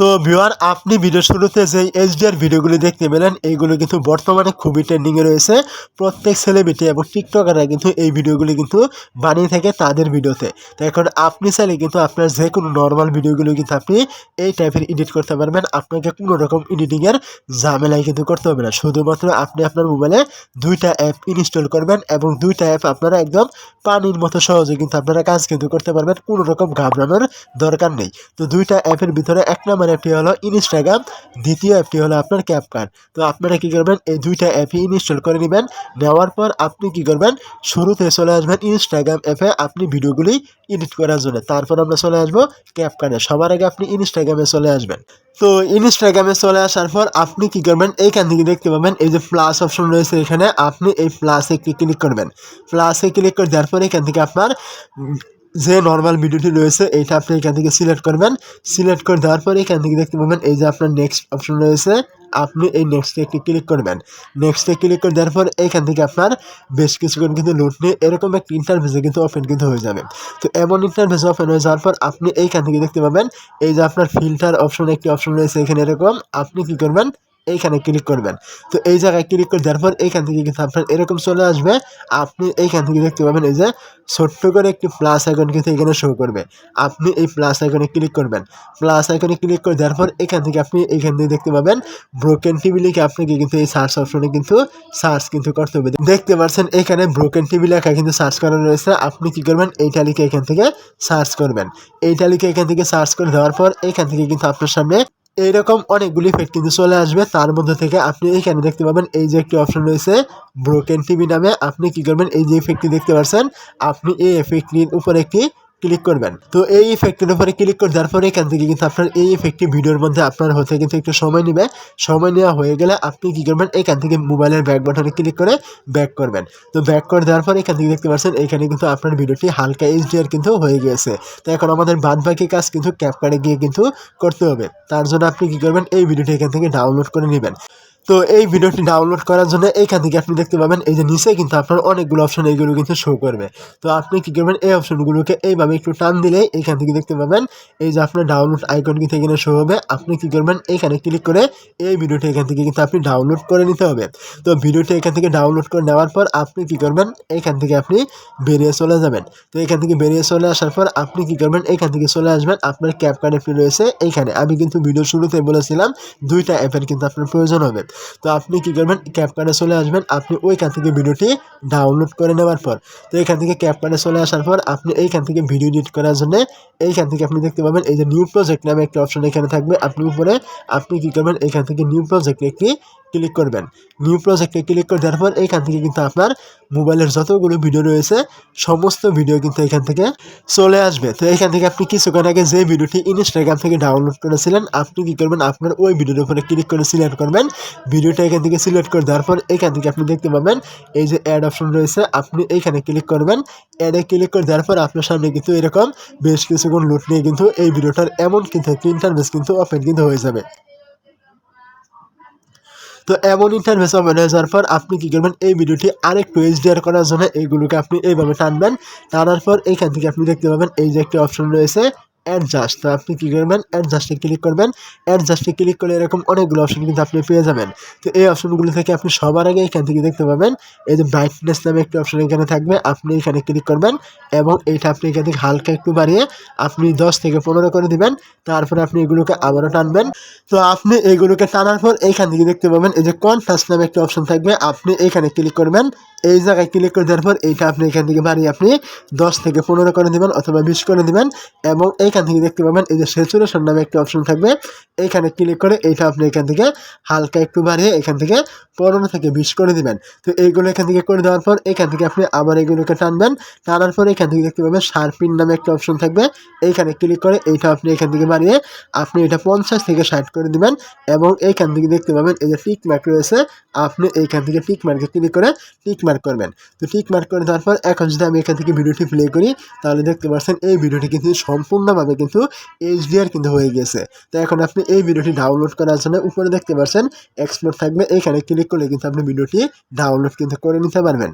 তো ভিউয়ার, আপনি ভিডিও শুরুতে যে এইচডিআর ভিডিওগুলি দেখতে পেলেন, এইগুলো কিন্তু বর্তমানে খুবই ট্রেন্ডিংয়ে রয়েছে। প্রত্যেক সেলিব্রিটি এবং টিকটকাররা কিন্তু এই ভিডিওগুলি কিন্তু বানিয়ে থাকে তাদের ভিডিওতে তো এখন আপনি চাইলে কিন্তু আপনার যে কোনো নর্মাল ভিডিওগুলো কিন্তু আপনি এই টাইপের এডিট করতে পারবেন। আপনাকে কোনো রকম এডিটিংয়ের ঝামেলাই কিন্তু করতে হবে না। শুধুমাত্র আপনি আপনার মোবাইলে দুইটা অ্যাপ ইনস্টল করবেন এবং দুইটা অ্যাপ আপনারা একদম পানির মতো সহজে কিন্তু আপনারা কাজ কিন্তু করতে পারবেন। কোনো রকম ঘাবড়ানোর দরকার নেই। তো দুইটা অ্যাপের ভিতরে এক নম্বর অ্যাপটি হলো ইনস্টাগ্রাম দ্বিতীয় অ্যাপটি হলো আপনার ক্যাপকার্ড তো আপনারা কী করবেন? এই দুইটা অ্যাপই ইনস্টল করে নেবেন। নেওয়ার পর আপনি কি করবেন? শুরুতে চলে আসবেন ইনস্টাগ্রাম অ্যাপে আপনি ভিডিওগুলি এডিট করার জন্য। তারপর আমরা চলে আসব ক্যাপকার্ডে সবার আগে আপনি ইনস্টাগ্রামে চলে আসবেন। তো ইনস্টাগ্রামে চলে আসার পর আপনি কি করবেন? এইখান থেকে দেখতে পাবেন এই যে প্লাস অপশন রয়েছে এখানে। আপনি এই প্লাসে ক্লিক করবেন। প্লাসে ক্লিক করে দেওয়ার পর এখান থেকে আপনার যে নর্মাল ভিডিওটি রয়েছে, এইটা আপনি এখান থেকে সিলেক্ট করবেন। সিলেক্ট করে দেওয়ার পরে এখান থেকে দেখতে পাবেন, এই যে আপনার নেক্সট অপশন রয়েছে, আপনি এই নেক্সটে একটি ক্লিক করবেন। নেক্সটে ক্লিক করে দেওয়ার পর এইখান থেকে আপনার বেশ কিছুক্ষণ কিন্তু লোড নিয়ে এরকম একটা ইন্টারভিউসে কিন্তু ওপেন কিন্তু হয়ে যাবে। তো এমন ইন্টারভিউস ওপেন হয়ে যাওয়ার পর আপনি এইখান থেকে দেখতে পাবেন, এই যে আপনার ফিল্টার অপশন একটি অপশন রয়েছে এখানে এরকম, আপনি কি করবেন এইখানে ক্লিক করবেন। তো এই জায়গায় ক্লিক করে দেওয়ার পর এইখান থেকে কিন্তু আপনার এরকম চলে আসবে। আপনি এইখান থেকে দেখতে পাবেন এই যে ছোট্ট করে একটি প্লাস আইকন কিন্তু এখানে শো করবে। আপনি এই প্লাস আইকনে ক্লিক করবেন। প্লাস আইকনে ক্লিক করে দেওয়ার পর এখান থেকে আপনি এইখান থেকে দেখতে পাবেন ব্রোকেন টিভি লিখে আপনাকে কিন্তু এই সার্চ অপশনে কিন্তু সার্চ কিন্তু করতে হবে। দেখতে পাচ্ছেন এখানে ব্রোকেন টিভি লেখা কিন্তু সার্চ করা রয়েছে। আপনি কি করবেন? এইটা লিখে এখান থেকে সার্চ করবেন। এইটা লিখে এখান থেকে সার্চ করে দেওয়ার পর এখান থেকে কিন্তু আপনার সামনে এইরকম অনেকগুলি ইফেক্ট কিন্তু চলে আসবে। তার মধ্যে থেকে আপনি এইখানে দেখতে পাবেন, এই যে একটি অপশন রয়েছে ব্রোকেন টিভি নামে। আপনি কি করবেন? এই যে ইফেক্টটি দেখতে পাচ্ছেন, আপনি এই এফেক্টটির উপর একটি ক্লিক করবেন। তো এই ইফেক্টের উপরে ক্লিক করে দেওয়ার পরে এখান থেকে কিন্তু আপনার এই ইফেক্টটি ভিডিওর মধ্যে আপনার হতে কিন্তু একটু সময় নেবে। সময় নেওয়া হয়ে গেলে আপনি কী করবেন? এখান থেকে মোবাইলের ব্যাক বাটনে ক্লিক করে ব্যাক করবেন। তো ব্যাক করে দেওয়ার পরে এখান থেকে দেখতে পাচ্ছেন, এখানে কিন্তু আপনার ভিডিওটি হালকা এইচডিআর কিন্তু হয়ে গিয়েছে। তো এখন আমাদের বাদ বাকি কাজ কিন্তু ক্যাপকার্ডে গিয়ে কিন্তু করতে হবে। তার জন্য আপনি কী করবেন? এই ভিডিওটি এখান থেকে ডাউনলোড করে নেবেন। তো এই ভিডিওটি ডাউনলোড করার জন্য এইখান থেকে আপনি দেখতে পাবেন, এই যে নিচে কিন্তু আপনার অনেকগুলো অপশন এইগুলো কিন্তু শো করবে। তো আপনি কী করবেন, এই অপশনগুলোকে এইভাবে একটু টান দিলেই এইখান থেকে দেখতে পাবেন, এই যে আপনার ডাউনলোড আইকন কিন্তু এখানে শো হবে। আপনি কী করবেন, এইখানে ক্লিক করে এই ভিডিওটি এখান থেকে কিন্তু আপনি ডাউনলোড করে নিতে হবে। তো ভিডিওটি এখান থেকে ডাউনলোড করে নেওয়ার পর আপনি কী করবেন, এইখান থেকে আপনি বেরিয়ে চলে যাবেন। তো এখান থেকে বেরিয়ে চলে আসার পর আপনি কী করবেন, এইখান থেকে চলে আসবেন, আপনার ক্যাপ কার্ড অ্যাপটি রয়েছে এইখানে। আমি কিন্তু ভিডিও শুরুতে বলেছিলাম, দুইটা অ্যাপের কিন্তু আপনার প্রয়োজন হবে। তো আপনি কী করবেন? ক্যাপ কার্ডে চলে আসবেন। আপনি ওইখান থেকে ভিডিওটি ডাউনলোড করে নেওয়ার পর, তো এখান থেকে ক্যাপ কার্ডে চলে আসার পর আপনি এইখান থেকে ভিডিও এডিট করার জন্য এইখান থেকে আপনি দেখতে পাবেন এই যে নিউ প্রজেক্ট নামে একটা অপশন এখানে থাকবে। আপনি উপরে আপনি কী করবেন? এখান থেকে নিউ প্রজেক্টে একটি ক্লিক করবেন। নিউ প্রজেক্টে ক্লিক করে দেওয়ার পর এখান থেকে কিন্তু আপনার মোবাইলের যতগুলো ভিডিও রয়েছে, সমস্ত ভিডিও কিন্তু এখান থেকে চলে আসবে। তো এখান থেকে আপনি কিছুক্ষণ আগে যে ভিডিওটি ইনস্টাগ্রাম থেকে ডাউনলোড করেছিলেন, আপনি কি করবেন? আপনার ওই ভিডিওর উপরে ক্লিক করে সিলেক্ট করবেন। ভিডিওটা এখান থেকে সিলেক্ট করে দেওয়ার পর এখান থেকে আপনি দেখতে পাবেন, এই যে অ্যাড অপশন রয়েছে, আপনি এইখানে ক্লিক করবেন। অ্যাডে ক্লিক করে দেওয়ার পর আপনার সামনে কিন্তু এরকম বেশ কিছুক্ষণ লুট নিয়ে কিন্তু এই ভিডিওটার এমন কিন্তু একটি ইন্টারভেস কিন্তু ওপেন কিন্তু হয়ে যাবে। তো এমন ইন্টারভেস যাওয়ার পর আপনি কী করবেন, এই ভিডিওটি আরেকটু এইচডিআর করার জন্য এইগুলোকে আপনি এইভাবে টানবেন। টানার পর এইখান থেকে আপনি দেখতে পাবেন, এই যে একটি অপশন রয়েছে অ্যাডজাস্ট তো আপনি কী করবেন? অ্যাডজাস্টে ক্লিক করবেন। অ্যাডজাস্টে ক্লিক করলে এরকম অনেকগুলো অপশন কিন্তু আপনি পেয়ে যাবেন। তো এই অপশনগুলো থেকে আপনি সবার আগে এখান থেকে দেখতে পাবেন। এই যে ব্রাইটনেস নামে একটি অপশন এখানে থাকবে। আপনি এখানে ক্লিক করবেন এবং এইটা আপনি এখান থেকে হালকা একটু বাড়িয়ে আপনি দশ থেকে পনেরো করে দিবেন। তারপরে আপনি এগুলোকে আবারও টানবেন। তো আপনি এইগুলোকে টানার পর এইখান থেকে দেখতে পাবেন এই যে কনফাস নামে একটা অপশন থাকবে। আপনি এইখানে ক্লিক করবেন। এই জায়গায় ক্লিক করে দেওয়ার পর এইটা আপনি এখান থেকে বাড়িয়ে আপনি দশ থেকে পনেরো করে দিবেন অথবা বিশ করে দিবেন এবং এইখান থেকে দেখতে পাবেন, এই যে স্যাচুরেশন নামে একটা অপশন থাকবে। এইখানে ক্লিক করে এইটা আপনি এখান থেকে হালকা একটু বাড়িয়ে এখান থেকে পনেরো থেকে বিশ করে দিবেন। তো এইগুলো এখান থেকে করে দেওয়ার পর এখান থেকে আপনি আবার এগুলোকে টানবেন। টানার পর এখান থেকে দেখতে পাবেন শার্পিন নামে একটা অপশন থাকবে। এইখানে ক্লিক করে এইটা আপনি এখান থেকে বাড়িয়ে আপনি এটা পঞ্চাশ থেকে ষাট করে দিবেন এবং এইখান থেকে দেখতে পাবেন এই যে টিক মার্ক রয়েছে, আপনি এইখান থেকে টিক মার্কে ক্লিক করে টিক মার্ক করবেন। তো টিক মার্ক করে দেওয়ার পর এখন যদি আমি এখান থেকে ভিডিওটি প্লে করি, তাহলে দেখতে পাচ্ছেন এই ভিডিওটি কিন্তু সম্পূর্ণভাবে কিন্তু এইচডিআর কিন্তু হয়ে গেছে। তো এখন আপনি এই ভিডিওটি ডাউনলোড করার জন্য উপরে দেখতে পাচ্ছেন এক্সপ্লোর থাকবে। এখানে ক্লিক করলে কিন্তু আপনি ভিডিওটি ডাউনলোড কিন্তু করে নিতে পারবেন।